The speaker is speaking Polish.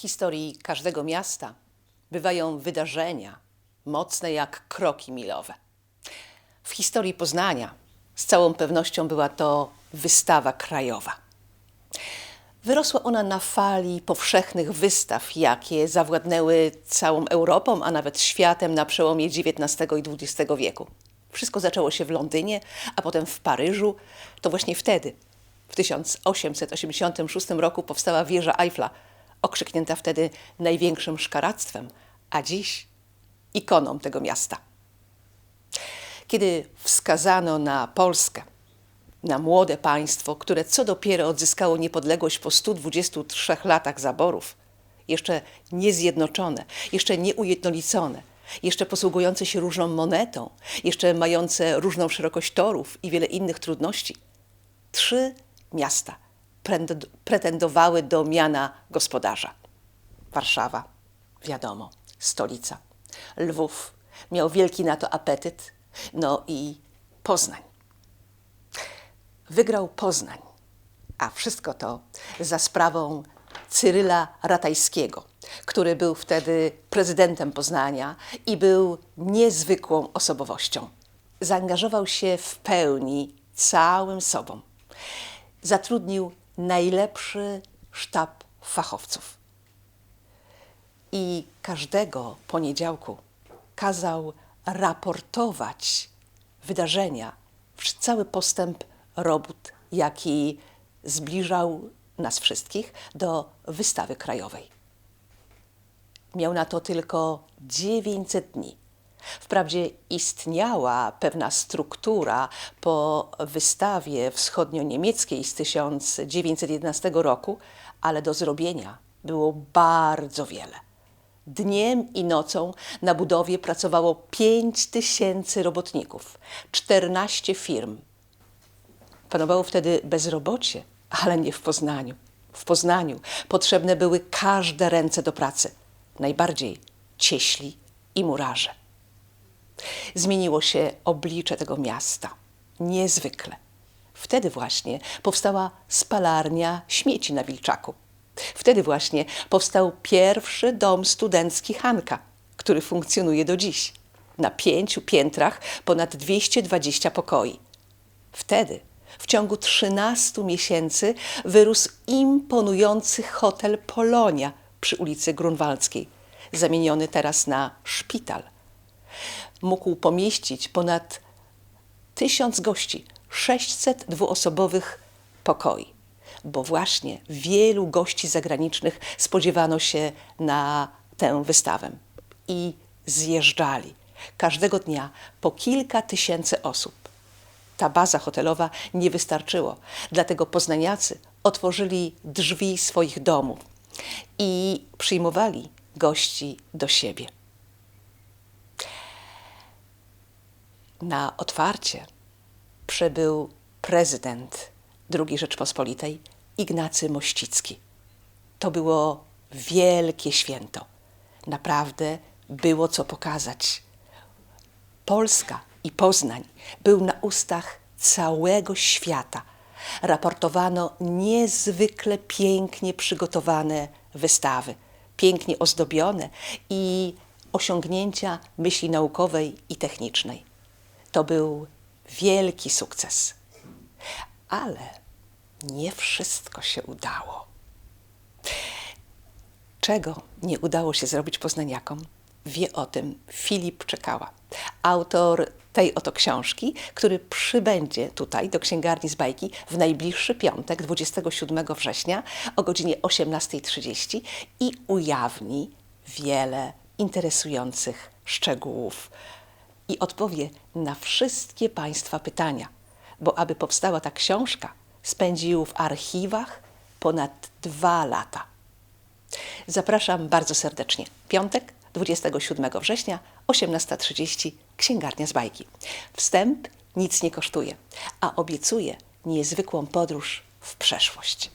historii każdego miasta bywają wydarzenia mocne jak kroki milowe. W historii Poznania z całą pewnością była to wystawa krajowa. Wyrosła ona na fali powszechnych wystaw, jakie zawładnęły całą Europą, a nawet światem na przełomie XIX i XX wieku. Wszystko zaczęło się w Londynie, a potem w Paryżu. To właśnie wtedy, w 1886 roku, powstała wieża Eiffla, okrzyknięta wtedy największym szkaractwem, a dziś ikoną tego miasta. Kiedy wskazano na Polskę, na młode państwo, które co dopiero odzyskało niepodległość po 123 latach zaborów, jeszcze niezjednoczone, jeszcze nieujednolicone, jeszcze posługujące się różną monetą, jeszcze mające różną szerokość torów i wiele innych trudności. Trzy miasta pretendowały do miana gospodarza. Warszawa, wiadomo, stolica. Lwów miał wielki na to apetyt, no i Poznań. Wygrał Poznań, a wszystko to za sprawą Cyryla Ratajskiego, który był wtedy prezydentem Poznania i był niezwykłą osobowością. Zaangażował się w pełni całym sobą. Zatrudnił najlepszy sztab fachowców i każdego poniedziałku kazał raportować wydarzenia, cały postęp robót, jaki zbliżał nas wszystkich do wystawy krajowej. Miał na to tylko 900 dni. Wprawdzie istniała pewna struktura po wystawie wschodnio-niemieckiej z 1911 roku, ale do zrobienia było bardzo wiele. Dniem i nocą na budowie pracowało 5 tysięcy robotników, 14 firm. Panowało wtedy bezrobocie, ale nie w Poznaniu. W Poznaniu potrzebne były każde ręce do pracy, najbardziej cieśli i murarze. Zmieniło się oblicze tego miasta. Niezwykle. Wtedy właśnie powstała spalarnia śmieci na Wilczaku. Wtedy właśnie powstał pierwszy dom studencki Hanka, który funkcjonuje do dziś. Na pięciu piętrach ponad 220 pokoi. Wtedy, w ciągu 13 miesięcy, wyrósł imponujący hotel Polonia przy ulicy Grunwaldzkiej, zamieniony teraz na szpital. Mógł pomieścić ponad tysiąc gości, 600 dwuosobowych pokoi bo właśnie wielu gości zagranicznych spodziewano się na tę wystawę i zjeżdżali każdego dnia po kilka tysięcy osób. Ta baza hotelowa nie wystarczyło, dlatego poznaniacy otworzyli drzwi swoich domów i przyjmowali gości do siebie. Na otwarcie przybył prezydent II Rzeczpospolitej Ignacy Mościcki. To było wielkie święto. Naprawdę było co pokazać. Polska i Poznań był na ustach całego świata. Raportowano niezwykle pięknie przygotowane wystawy, pięknie ozdobione i osiągnięcia myśli naukowej i technicznej. To był wielki sukces. Ale nie wszystko się udało. Czego nie udało się zrobić poznaniakom? Wie o tym Filip Czekała, autor tej oto książki, który przybędzie tutaj do księgarni z bajki w najbliższy piątek, 27 września o godzinie 18.30 i ujawni wiele interesujących szczegółów i odpowie na wszystkie Państwa pytania, bo aby powstała ta książka, spędził w archiwach ponad dwa lata. Zapraszam bardzo serdecznie. Piątek, 27 września, 18.30, Księgarnia z bajki. Wstęp nic nie kosztuje, a obiecuje niezwykłą podróż w przeszłość.